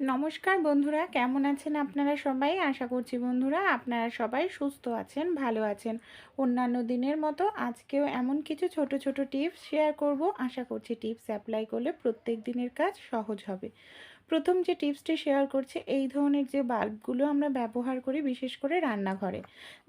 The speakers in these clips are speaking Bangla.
নমস্কার বন্ধুরা, কেমন আছেন আপনারা সবাই? আশা করছি বন্ধুরা আপনারা সবাই সুস্থ আছেন, ভালো আছেন। অন্যান্য দিনের মতো আজকেও এমন কিছু ছোট ছোট টিপস শেয়ার করব। আশা করছি টিপস অ্যাপ্লাই করলে প্রত্যেক দিনের কাজ সহজ হবে। প্রথম যে টিপসটি শেয়ার করছে, এই ধরনের যে বাল্বগুলো আমরা ব্যবহার করি, বিশেষ করে রান্নাঘরে।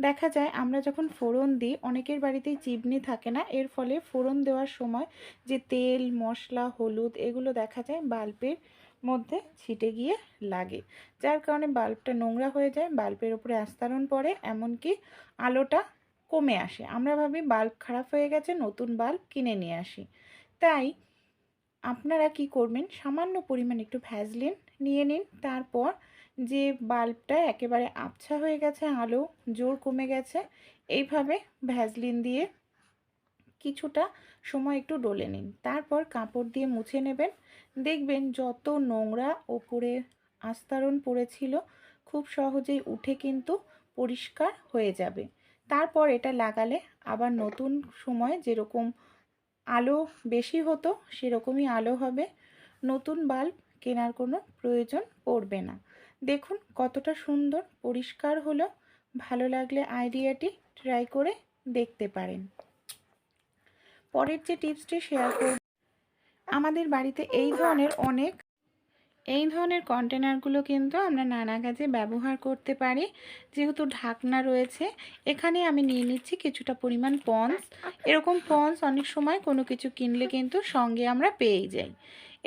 দেখা যায়, আমরা যখন ফোড়ন দিই, অনেকের বাড়িতেই চিমনি থাকে না, এর ফলে ফোড়ন দেওয়ার সময় যে তেল, মশলা, হলুদ, এগুলো দেখা যায় বাল্বের মধ্যে ছিটে গিয়ে লাগে। যার কারণে বাল্বটা নোংরা হয়ে যায়, বাল্বের ওপরে আস্তারণ পড়ে, এমনকি আলোটা কমে আসে। আমরা ভাবি, বাল্ব খারাপ হয়ে গেছে, নতুন বাল্ব কিনে নিয়ে আসি। তাই আপনারা কি করবেন? সামান্য পরিমাণ একটু ভ্যাজলিন নিয়ে নিন। তারপর যে বাল্বটা একেবারে আবছা হয়ে গেছে, আলো জোর কমে গেছে, এইভাবে ভ্যাজলিন দিয়ে কিছুটা সময় একটু ডলে নিন। তারপর কাপড় দিয়ে মুছে নেবেন। দেখবেন যত নোংরা ওপরে আস্তরণ পড়েছিল, খুব সহজেই উঠে কিন্তু পরিষ্কার হয়ে যাবে। তারপর এটা লাগালে আবার নতুন সময় যেরকম আলো বেশি হতো, সেরকমই আলো হবে। নতুন বাল্ব কেনার কোনো প্রয়োজন পড়বে না। দেখুন কতটা সুন্দর পরিষ্কার হলো। ভালো লাগলে আইডিয়াটি ট্রাই করে দেখতে পারেন। পরের যে টিপসটি শেয়ার করব, আমাদের বাড়িতে এই ধরনের অনেক, এই ধরনের কন্টেনারগুলো কিন্তু আমরা নানা কাজে ব্যবহার করতে পারি। যেহেতু ঢাকনা রয়েছে, এখানে আমি নিয়ে নিচ্ছি কিছুটা পরিমাণ পন্স। এরকম পন্স অনেক সময় কোনো কিছু কিনলে কিন্তু সঙ্গে আমরা পেয়ে যাই।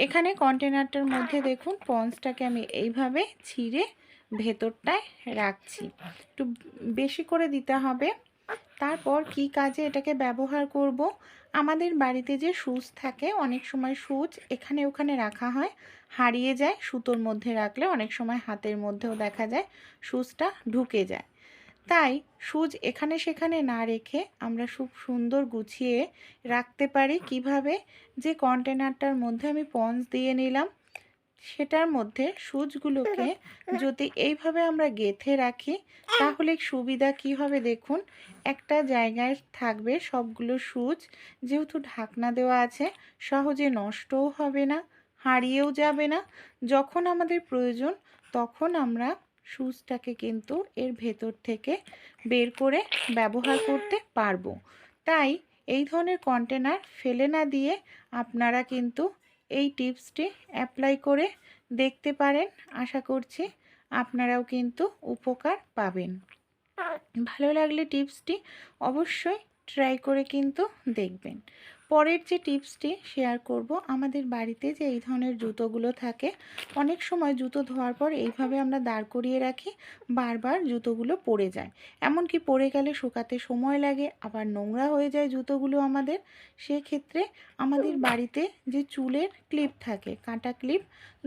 এখানে কন্টেনারটার মধ্যে দেখুন, পন্সটাকে আমি এইভাবে ছিঁড়ে ভেতরটায় রাখছি। একটু বেশি করে দিতে হবে। তারপর কি কাজে এটাকে ব্যবহার করব? আমাদের বাড়িতে যে সুচ থাকে, অনেক সময় সুচ এখানে ওখানে রাখা হয়। হারিয়ে যায়, সুতোর মধ্যে রাখলে অনেক সময় হাতের মধ্যেও দেখা যায় সুচটা ঢুকে যায়। তাই সুচ এখানে সেখানে না রেখে আমরা খুব সুন্দর গুছিয়ে রাখতে পারি। কীভাবে? যে কন্টেনারটার মধ্যে আমি পঞ্চ দিয়ে নিলাম। সেটার মধ্যে সুচগুলোকে যদি এইভাবে আমরা গেথে রাখি তাহলে সুবিধা কি হবে দেখুন? একটা জায়গায় থাকবে সবগুলো সুচ যেহেতু ঢাকনা দেওয়া আছে সহজে নষ্টও হবে না হারিয়েও যাবে না। যখন আমাদের প্রয়োজন তখন আমরা সুচটাকে কিন্তু এর ভেতর থেকে বের করে ব্যবহার করতে পারব। তাই এই ধরনের কন্টেনার ফেলে না দিয়ে আপনারা কিন্তু এই টিপসটি অ্যাপ্লাই করে দেখতে পারেন। আশা করছি আপনারাও কিন্তু উপকার পাবেন। ভালো লাগলে টিপসটি অবশ্যই ট্রাই করে কিন্তু দেখবেন। পরের যে টিপসটি শেয়ার করব, আমাদের বাড়িতে যে এই ধরনের জুতোগুলো থাকে, অনেক সময় জুতো ধোয়ার পর এইভাবে আমরা দাঁড় করিয়ে রাখি, বারবার জুতোগুলো পড়ে যায়। এমনকি পড়ে গেলে শুকাতে সময় লাগে, আবার নোংরা হয়ে যায় জুতোগুলো আমাদের। সেক্ষেত্রে আমাদের বাড়িতে যে চুলের ক্লিপ থাকে, কাঁটা ক্লিপ,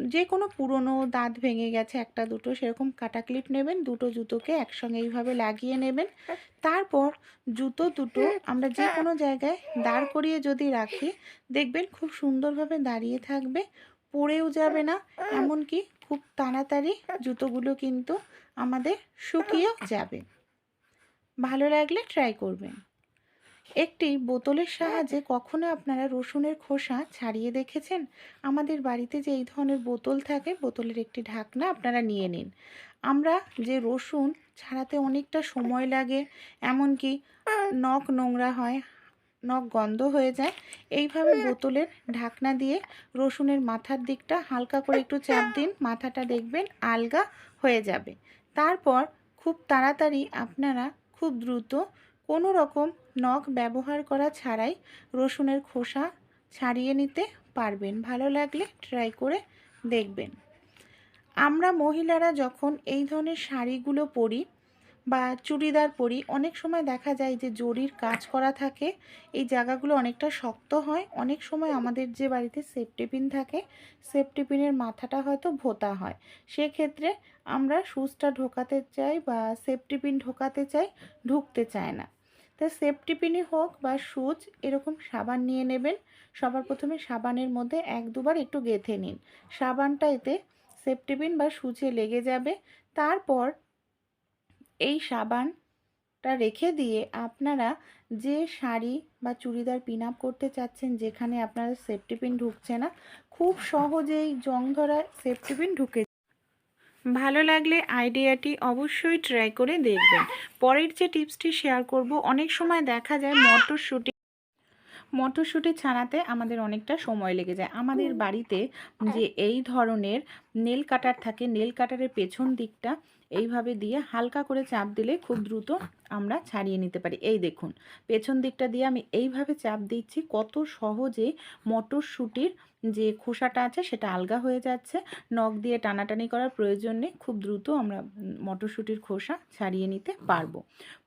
যে কোনো পুরনো দাঁত ভেঙে গেছে একটা দুটো, সেরকম কাটা ক্লিপ নেবেন, দুটো জুতোকে একসঙ্গে এইভাবে লাগিয়ে নেবেন। তারপর জুতো দুটো আমরা যে কোনো জায়গায় দাঁড় করিয়ে যদি রাখি, দেখবেন খুব সুন্দরভাবে দাঁড়িয়ে থাকবে পড়েও যাবে না। এমনকি খুব তাড়াতাড়ি জুতোগুলো কিন্তু আমাদের শুকিয়েও যাবে। ভালো লাগলে ট্রাই করবেন। একটি বোতলের সাহায্যে কখনো আপনারা রসুনের খোসা ছাড়িয়ে দেখেছেন? আমাদের বাড়িতে যে এই ধরনের বোতল থাকে, বোতলের একটি ঢাকনা আপনারা নিয়ে নিন। আমরা যে রসুন ছাড়াতে অনেকটা সময় লাগে, এমনকি নখ নোংরা হয়, নখ গন্ধ হয়ে যায়। এইভাবে বোতলের ঢাকনা দিয়ে রসুনের মাথার দিকটা হালকা করে একটু চাপ দিন, মাথাটা দেখবেন আলগা হয়ে যাবে। তারপর খুব তাড়াতাড়ি আপনারা খুব দ্রুত কোনো রকম নখ ব্যবহার করা ছাড়াই রসুনের খোসা ছাড়িয়ে নিতে পারবেন। ভালো লাগলে ট্রাই করে দেখবেন। আমরা মহিলারা যখন এই ধরনের শাড়িগুলো পরি বা চুড়িদার পরি, অনেক সময় দেখা যায় যে জরির কাজ করা থাকে, এই জায়গাগুলো অনেকটা শক্ত হয়, অনেক সময় আমাদের যে বাড়িতে সেফটি পিন থাকে সেফটি পিনের মাথাটা হয়তো ভোতা হয়। সেক্ষেত্রে আমরা সুচটা ঢোকাতে চাই বা সেফটি পিন ঢোকাতে চাই, ঢুকতে চায় না। তা সেফটি পিনই হোক বা সুচ, এরকম সাবান নিয়ে নেবেন। সবার প্রথমে সাবানের মধ্যে এক দুবার একটু গেঁথে নিন। সাবানটা এতে সেফটি পিন বা সুচে লেগে যাবে। তারপর এই সাবানটা রেখে দিয়ে আপনারা যে শাড়ি বা চুড়িদার পিন আপ করতে চাচ্ছেন, যেখানে আপনারা সেফটি পিন ঢুকছে না, খুব সহজেই জং ধরা সেফটি পিন ঢুকে ভালো লাগলে আইডিয়াটি অবশ্যই ট্রাই করে দেখবেন। পরের যে টিপসটি শেয়ার করব, অনেক সময় দেখা যায় মটরশুঁটি মটরশুঁটি ছানাতে আমাদের অনেকটা সময় লেগে যায়। আমাদের বাড়িতে যে এই ধরনের নেল কাটার থাকে নেল কাটারের পেছন দিকটা এইভাবে দিয়ে হালকা করে চাপ দিলে খুব দ্রুত আমরা ছাড়িয়ে নিতে পারি। এই দেখুন, পেছন দিকটা দিয়ে আমি এইভাবে চাপ দিচ্ছি, কত সহজে মটরশুঁটির যে খোসাটা আছে সেটা আলগা হয়ে যাচ্ছে। নখ দিয়ে টানাটানি করার প্রয়োজন নেই, খুব দ্রুত আমরা মটরশুঁটির খোসা ছাড়িয়ে নিতে পারব।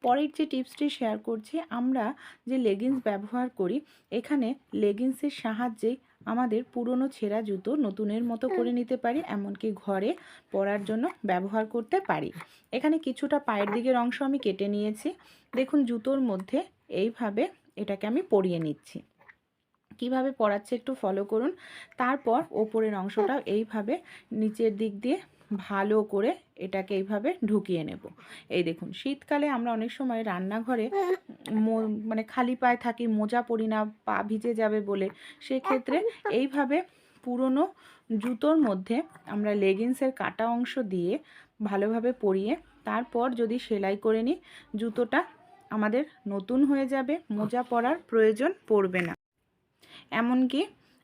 পরের যে টিপসটি শেয়ার করছি, আমরা যে লেগিংস ব্যবহার করি, এখানে লেগিংসের সাহায্যে আমাদের পুরনো ছেঁড়া জুতো নতুনের মতো করে নিতে পারি এমনকি ঘরে পরার জন্য ব্যবহার করতে পারি। এখানে কিছুটা পায়ের দিকের অংশ আমি কেটে নিয়েছি। দেখুন জুতোর মধ্যে এইভাবে এটাকে আমি পরিয়ে নিচ্ছি। কীভাবে পরাচ্ছে একটু ফলো করুন। তারপর ওপরের অংশটা এইভাবে নিচের দিক দিয়ে ভালো করে এটাকে এইভাবে ঢুকিয়ে নেব। এই দেখুন, শীতকালে আমরা অনেক সময় রান্নাঘরে মানে খালি পায়ে থাকি, মোজা পরি না, পা ভিজে যাবে বলে, সেক্ষেত্রে এইভাবে পুরনো জুতোর মধ্যে আমরা লেগিংসের কাটা অংশ দিয়ে ভালোভাবে পরিয়ে, তারপর যদি সেলাই করে নিই, জুতোটা আমাদের নতুন হয়ে যাবে, মোজা পরার প্রয়োজন পড়বে না। এমনকি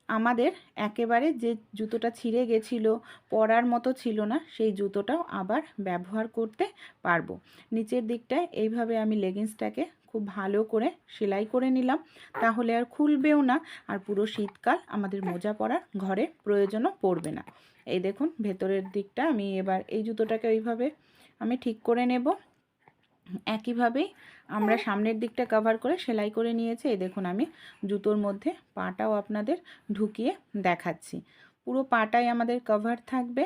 আমাদের একেবারে যে জুতোটা ছিঁড়ে গেছিল, পরার মতো ছিল না, সেই জুতোটাও আবার ব্যবহার করতে পারব। নিচের দিকটায় এইভাবে আমি লেগিংসটাকে খুব ভালো করে সেলাই করে নিলাম। তাহলে আর খুলবেও না, আর পুরো শীতকাল আমাদের মোজা পরার ঘরে প্রয়োজনও পড়বে না। এই দেখুন, ভেতরের দিকটা আমি এবার এই জুতোটাকে ওইভাবে আমি ঠিক করে নেব। একইভাবেই আমরা সামনের দিকটা কভার করে সেলাই করে নিয়েছি। এই দেখুন আমি জুতোর মধ্যে পাটাও আপনাদের ঢুকিয়ে দেখাচ্ছি। পুরো পাটাই আমাদের কভার থাকবে।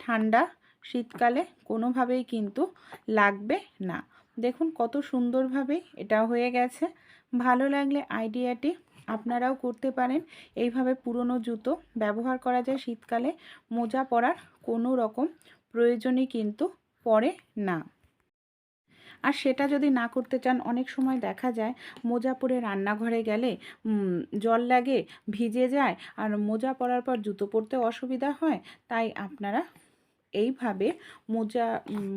ঠান্ডা শীতকালে কোনোভাবেই কিন্তু লাগবে না। দেখুন কত সুন্দরভাবে এটা হয়ে গেছে। ভালো লাগলে আইডিয়াটি আপনারাও করতে পারেন। এইভাবে পুরনো জুতো ব্যবহার করা যায় শীতকালে। মোজা পরার কোনো রকম প্রয়োজনই কিন্তু পড়ে না। আর সেটা যদি না করতে চান, অনেক সময় দেখা যায় মোজা পরে রান্নাঘরে গেলে জল লাগে, ভিজে যায় আর মোজা পরার পর জুতো পরতে অসুবিধা হয়, তাই আপনারা এইভাবে মোজা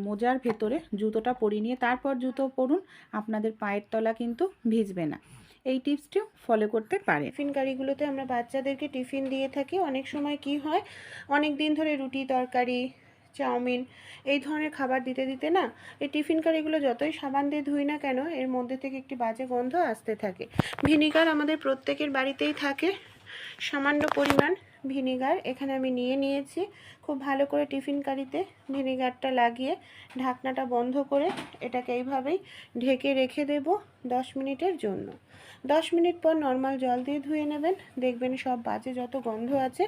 মোজার ভেতরে জুতোটা পরিয়ে নিয়ে তারপর জুতো পরুন, আপনাদের পায়ের তলা কিন্তু ভিজবে না। এই টিপসটিও ফলো করতে পারে টিফিন গাড়িগুলোতে আমরা বাচ্চাদেরকে টিফিন দিয়ে থাকি। অনেক সময় কি হয়, অনেক দিন ধরে রুটি, তরকারি চাউমিন, এই ধরনের খাবার দিতে দিতে না এই টিফিন কারিগুলো যতই সাবান দিয়ে ধুই না কেন, এর মধ্যে থেকে একটি বাজে গন্ধ আসতে থাকে। ভিনিগার আমাদের প্রত্যেকের বাড়িতেই থাকে, সামান্য পরিমাণ। ভিনিগার। এখানে আমি নিয়ে নিয়েছি। খুব ভালো করে টিফিন কারিতে ভিনিগারটা লাগিয়ে ঢাকনাটা বন্ধ করে এটাকে এইভাবেই ঢেকে রেখে দেব দশ মিনিটের জন্য। দশ মিনিট পর নর্মাল জল দিয়ে ধুয়ে নেবেন। দেখবেন সব বাজে যত গন্ধ আছে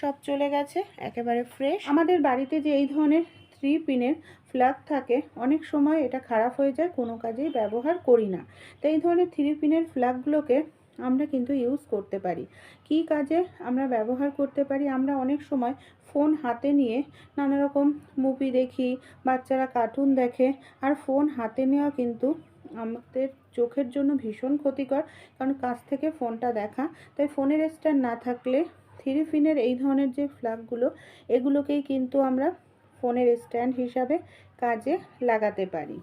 সব চলে গেছে, একেবারে ফ্রেশ আমাদের বাড়িতে যে এই ধরনের থ্রি পিনের ফ্ল্যাগ থাকে, অনেক সময় এটা খারাপ হয়ে যায়, কোনো কাজেই ব্যবহার করি না। তো এই ধরনের থ্রি পিনের ফ্ল্যাগগুলোকে আমরা কিন্তু ইউজ করতে পারি। কী কাজে আমরা ব্যবহার করতে পারি? আমরা অনেক সময় ফোন হাতে নিয়ে নানা রকম মুভি দেখি, বাচ্চারা কার্টুন দেখে, আর ফোন হাতে নেওয়া কিন্তু আমাদের চোখের জন্য ভীষণ ক্ষতিকর, কারণ কাছ থেকে ফোনটা দেখা। তাই ফোনের স্ট্যান্ড না থাকলে থিরিফিনের এই ধরনের যে ফ্ল্যাগগুলো এগুলোকেই কিন্তু আমরা ফোনের স্ট্যান্ড হিসাবে কাজে লাগাতে পারি।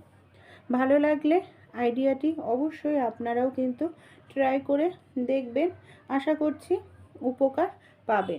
ভালো লাগলে আইডিয়াটি অবশ্যই আপনারাও কিন্তু ট্রাই করে দেখবেন। আশা করছি উপকার পাবেন।